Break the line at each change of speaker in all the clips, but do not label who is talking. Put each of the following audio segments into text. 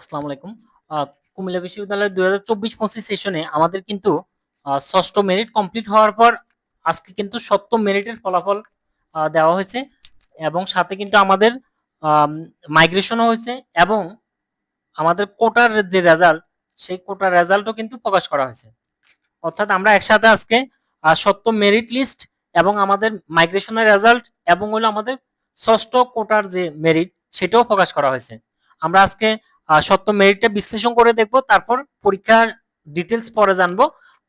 আসসালামু আলাইকুম। কুমিল্লা বিশ্ববিদ্যালয়ের দুই হাজার চব্বিশ পঁচিশ সেশনে আমাদের কিন্তু ষষ্ঠ মেরিট কমপ্লিট হওয়ার পর আজকে কিন্তু সপ্তম মেরিটের ফলাফল দেওয়া হয়েছে এবং সাথে কিন্তু আমাদের মাইগ্রেশনও হয়েছে এবং আমাদের কোটার যে রেজাল্ট সেই কোটার রেজাল্টও কিন্তু প্রকাশ করা হয়েছে। অর্থাৎ আমরা একসাথে আজকে সপ্তম মেরিট লিস্ট এবং আমাদের মাইগ্রেশনের রেজাল্ট এবং হলো আমাদের ষষ্ঠ কোটার যে মেরিট সেটাও প্রকাশ করা হয়েছে। আমরা আজকে সপ্তম মেরিটটা বিশ্লেষণ করে দেখব, তারপর পরীক্ষার ডিটেলস পরে জানব।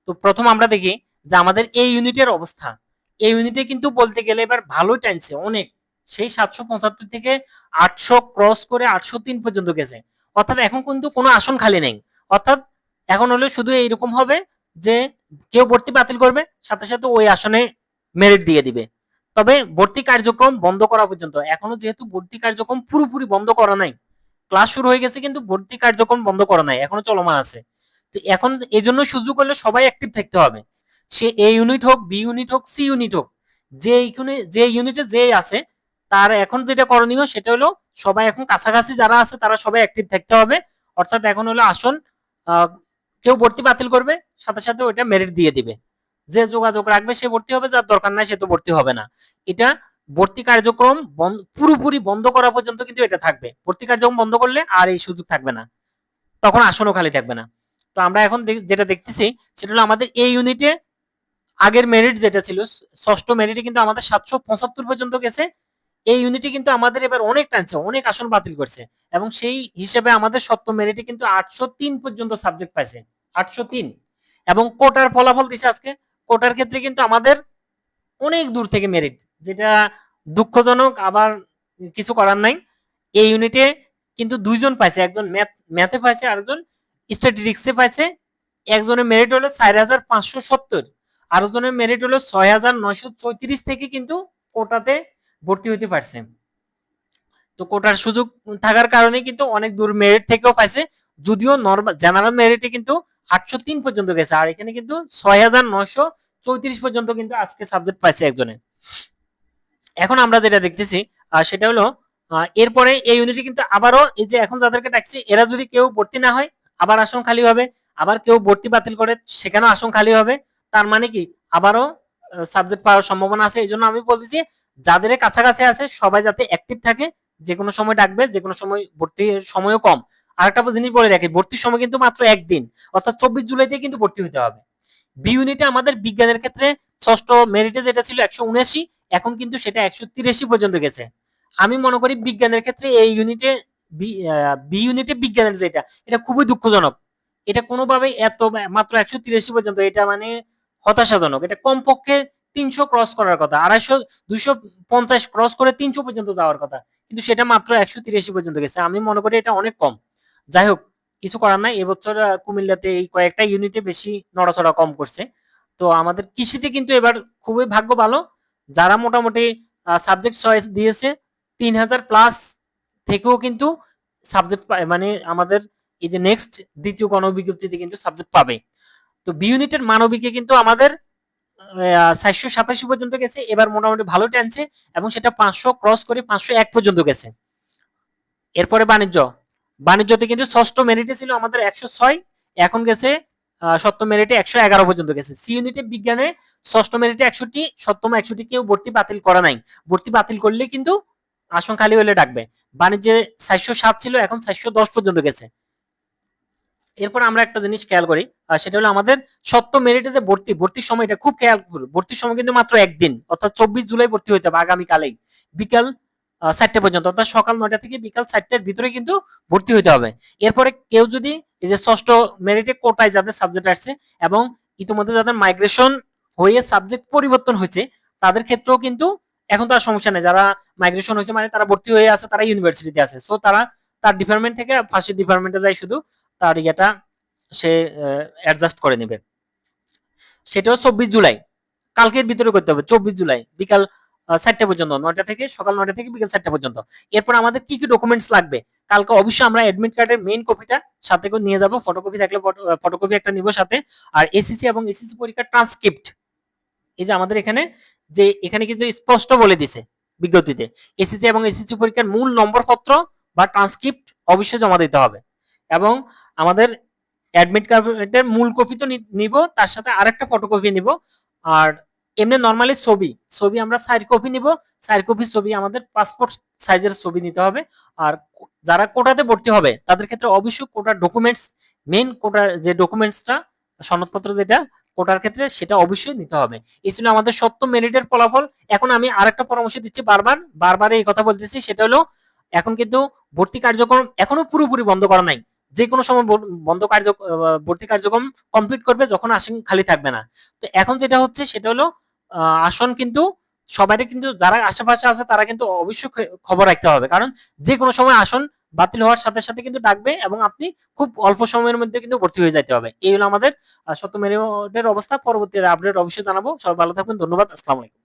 তো প্রথম আমরা দেখি যে আমাদের এই ইউনিটের অবস্থা। এই ইউনিটে কিন্তু বলতে গেলে এবার ভালোই টানছে অনেক। সেই সাতশো পঁচাত্তর থেকে আটশো ক্রস করে আটশো তিন পর্যন্ত গেছে। অর্থাৎ এখন কিন্তু কোনো আসন খালি নেই। অর্থাৎ এখন হলো শুধু এইরকম হবে যে কেউ ভর্তি বাতিল করবে, সাথে সাথে ওই আসনে মেরিট দিয়ে দিবে। তবে ভর্তি কার্যক্রম বন্ধ করা পর্যন্ত। এখনও যেহেতু ভর্তি কার্যক্রম পুরোপুরি বন্ধ করা নাই ক্লাস শুরু হয়ে গেছে, কিন্তু ভর্তি কার্যক্রম বন্ধ করা নাই, এখনও চলমান আছে। তো এখন এই জন্য সুযোগ হলে সবাই অ্যাক্টিভ থাকতে হবে। সে এ ইউনিট হোক বি ইউনিট হোক সি ইউনিট হোক, যে ইউনিট যে ইউনিটে যে আছে, তার এখন যেটা করণীয় সেটা হলো সবাই এখন কাছাকাছি যারা আছে, তারা সবাই অ্যাক্টিভ থাকতে হবে। অর্থাৎ এখন হলো আসন কেউ ভর্তি বাতিল করবে, সাথে সাথে ওইটা মেরিট দিয়ে দিবে। যে যোগাযোগ রাখবে সে ভর্তি হবে, যার দরকার নাই সে তো ভর্তি হবে না। এটা ভর্তি কার্যক্রম পুরোপুরি বন্ধ করা পর্যন্ত কিন্তু এটা থাকবে। ভর্তি কার্যক্রম বন্ধ করলে আর এই সুযোগ থাকবে না। তখন আসনও খালি থাকবে না। তো আমরা এখন যেটা দেখতেছি সেটা হলো আমাদের এই ইউনিটে আগের মেরিট যেটা ছিল ষষ্ঠ মেরিটে কিন্তু আমাদের সাতশো পঁচাত্তর পর্যন্ত গেছে। এই ইউনিটে কিন্তু আমাদের এবার অনেক টানছে, অনেক আসন বাতিল করছে এবং সেই হিসেবে আমাদের সপ্তম মেরিটে কিন্তু আটশো তিন পর্যন্ত সাবজেক্ট পাইছে, আটশো তিন। এবং কোটার ফলাফল দিছে আজকে। কোটার ক্ষেত্রে কিন্তু আমাদের অনেক দূর থেকে মেরিট যেটা দুঃখজনক, আবার কিছু করার নাই। এই ইউনিটে কিন্তু দুইজন পাইছে, একজন ম্যাথ ম্যাথে পাইছে, আরেকজন স্ট্যাটিস্টিক্সে পাইছে। একজনের মেরিট হলো চার হাজার পাঁচশো সত্তর, আরেকজনের মেরিট হলো ছয় হাজার নয়শো চৌত্রিশ থেকে কিন্তু কোটাতে ভর্তি হতে পারছে। তো কোটার সুযোগ থাকার কারণে কিন্তু অনেক দূর মেরিট থেকেও পাইছে, যদিও নর্মাল জেনারেল মেরিটে কিন্তু আটশো তিন পর্যন্ত গেছে, আর এখানে কিন্তু ছয় হাজার নয়শো চৌত্রিশ পর্যন্ত কিন্তু আজকে সাবজেক্ট পাইছে একজনে। এখন আমরা যেটা দেখতেছি সেটা হলো এরপরে এই ইউনিটে কিন্তু আবারও এই যে এখন যাদেরকে ডাকছি, এরা যদি কেউ ভর্তি না হয়, আবার আসন খালি হবে, আবার কেউ ভর্তি বাতিল করে, সেখানেও আসন খালি হবে, তার মানে কি, আবারও সাবজেক্ট পাওয়ার সম্ভাবনা আছে এই জন্য আমি বলতেছি, যাদের কাছাকাছি আছে, সবাই যাতে অ্যাক্টিভ থাকে যে কোনো সময় ডাকবে যে কোনো সময় ভর্তির সময়ও কম। আর একটা জিনিস বলে রাখি, ভর্তির সময় কিন্তু মাত্র একদিন, অর্থাৎ চব্বিশ জুলাইতে কিন্তু ভর্তি হতে হবে। বি ইউনিটে আমাদের বিজ্ঞানের ক্ষেত্রে ষষ্ঠ মেরিটে যেটা ছিল একশো উনআশি, এখন কিন্তু সেটা একশো তিরাশি পর্যন্ত গেছে। আমি মনে করি বিজ্ঞানের ক্ষেত্রে এই ইউনিটে বি ইউনিটে বিজ্ঞানের যেটা, এটা খুবই দুঃখজনক। এটা কোনোভাবে এত মাত্র একশো তিরাশি পর্যন্ত, এটা মানে হতাশাজনক। এটা কমপক্ষে তিনশো ক্রস করার কথা, আড়াইশো, দুইশো পঞ্চাশ ক্রস করে তিনশো পর্যন্ত যাওয়ার কথা, কিন্তু সেটা মাত্র একশো তিরাশি পর্যন্ত গেছে। আমি মনে করি এটা অনেক কম। যাই হোক কিছু করার নাই। এবছর কুমিল্লাতে এই কয়েকটা ইউনিটে বেশি নড়াচড়া কম করছে। তো আমাদের কৃষিতে কিন্তু এবার খুবই ভাগ্য ভালো। যারা মোটামুটি সাবজেক্ট চয়েস দিয়েছে, তিন হাজার প্লাস থেকেও কিন্তু সাবজেক্ট মানে আমাদের এই যে নেক্সট দ্বিতীয় গণবিজ্ঞপ্তিতে কিন্তু সাবজেক্ট পাবে। তো বি ইউনিটের মানবিকে কিন্তু আমাদের চারশো সাতাশি পর্যন্ত গেছে। এবার মোটামুটি ভালো টানছে এবং সেটা পাঁচশো ক্রস করে পাঁচশো এক পর্যন্ত গেছে। এরপরে বাণিজ্য। বাণিজ্যতে কিন্তু ষষ্ঠ মেরিটে ছিল আমাদের একশো ছয়, এখন গেছে সপ্তম মেরিটে একশো এগারো পর্যন্ত গেছে। সি ইউনিটে বিজ্ঞানে ষষ্ঠ মেরিটে একষট্টি সপ্তম একষট্টি কেউ ভর্তি বাতিল করা নাই। ভর্তি বাতিল করলে কিন্তু আসন খালি হলে ডাকবে। বাণিজ্যে চারশো সাত ছিল, এখন চারশো দশ পর্যন্ত গেছে। এরপর আমরা একটা জিনিস খেয়াল করি সেটা হলো আমাদের সপ্তম মেরিটে যে ভর্তি, ভর্তির সময়টা খুব খেয়াল ভর্তির সময় কিন্তু মাত্র একদিন, অর্থাৎ চব্বিশ জুলাই ভর্তি হইতে হবে আগামীকালেই। বিকাল চারটে পর্যন্ত। অর্থাৎ সকাল নয়টা থেকে বিকাল চারটের ভিতরে কিন্তু ভর্তি হইতে হবে। এরপরে কেউ যদি এই যে ষষ্ঠ মেরিটে কোটায় যাদের সাবজেক্ট আসছে এবং ইতিমধ্যে যাদের মাইগ্রেশন হয়ে সাবজেক্ট পরিবর্তন হয়েছে, তাদের ক্ষেত্রেও কিন্তু এখন তো আর সমস্যা নেই। যারা মাইগ্রেশন হয়েছে মানে তারা ভর্তি হয়ে আছে, তারা ইউনিভার্সিটিতে আছে। সো তারা তার ডিপার্টমেন্ট থেকে ফার্স্ট ডিপার্টমেন্টে যায় শুধু, তার ইয়েটা সে অ্যাডজাস্ট করে নেবে। সেটাও চব্বিশ জুলাই। কালকের ভিতরে করতে হবে, চব্বিশ জুলাই। বিকাল চারটে পর্যন্ত, নয়টা থেকে সকাল নয়টা থেকে বিকেল চারটা পর্যন্ত। এরপর আমাদের কি কি ডকুমেন্টস লাগবে? কালকে অবশ্যই আমরা অ্যাডমিট কার্ডের মেইন কপিটা সাথে করে নিয়ে যাব ফটোকপি থাকলে ফটোকপি একটা নিব সাথে। আর এসিসি এবং এসিসি পরীক্ষার ট্রান্সক্রিপ্ট এই যে আমাদের এখানে যে, এখানে কিন্তু স্পষ্ট বলে দিছে বিজ্ঞপ্তিতে। এসিসি এবং এসিসি পরীক্ষার মূল নম্বর পত্র বা ট্রান্সক্রিপ্ট অবশ্যই জমা দিতে হবে। এবং আমাদের অ্যাডমিট কার্ডের মূল কপি তো নিব, তার সাথে আরেকটা ফটোকপি নিব। আর এমনি নর্মালি ছবি ছবি আমরা সাইড কপি নিব সাইড কপি ছবি আমাদের পাসপোর্ট সাইজের ছবি নিতে হবে। আর যারা কোটাতে ভর্তি হবে, তাদের ক্ষেত্রে অবশ্যই কোটার ডকুমেন্টস মেন কোটার যে ডকুমেন্টসটা সনদপত্র যেটা, কোটার ক্ষেত্রে সেটা অবশ্যই নিতে হবে। এই ছিল আমাদের সত্য মেরিটের ফলাফল। এখন আমি আরেকটা পরামর্শ দিচ্ছি বারবার বারবার এই কথা বলতেছি, সেটা হলো, এখন কিন্তু ভর্তি কার্যক্রম এখনও পুরোপুরি বন্ধ করা নাই। যে কোনো সময় বন্ধ কার্য ভর্তি কার্যক্রম কমপ্লিট করবে, যখন আসন খালি থাকবে না। তো এখন যেটা হচ্ছে, সেটা হলো আসন কিন্তু সবাই কিন্তু যারা আশেপাশে আছে, তারা কিন্তু অবশ্যই খবর রাখতে হবে। কারণ যে কোনো সময় আসন বাতিল হওয়ার সাথে সাথে কিন্তু ডাকবে এবং আপনি খুব অল্প সময়ের মধ্যে কিন্তু ভর্তি হয়ে যেতে হবে। এই হলো আমাদের সত্য মেরিটের অবস্থা। পরবর্তী আপডেট অবশ্যই জানাব। সবাই ভালো থাকবেন। ধন্যবাদ। আসসালামু আলাইকুম।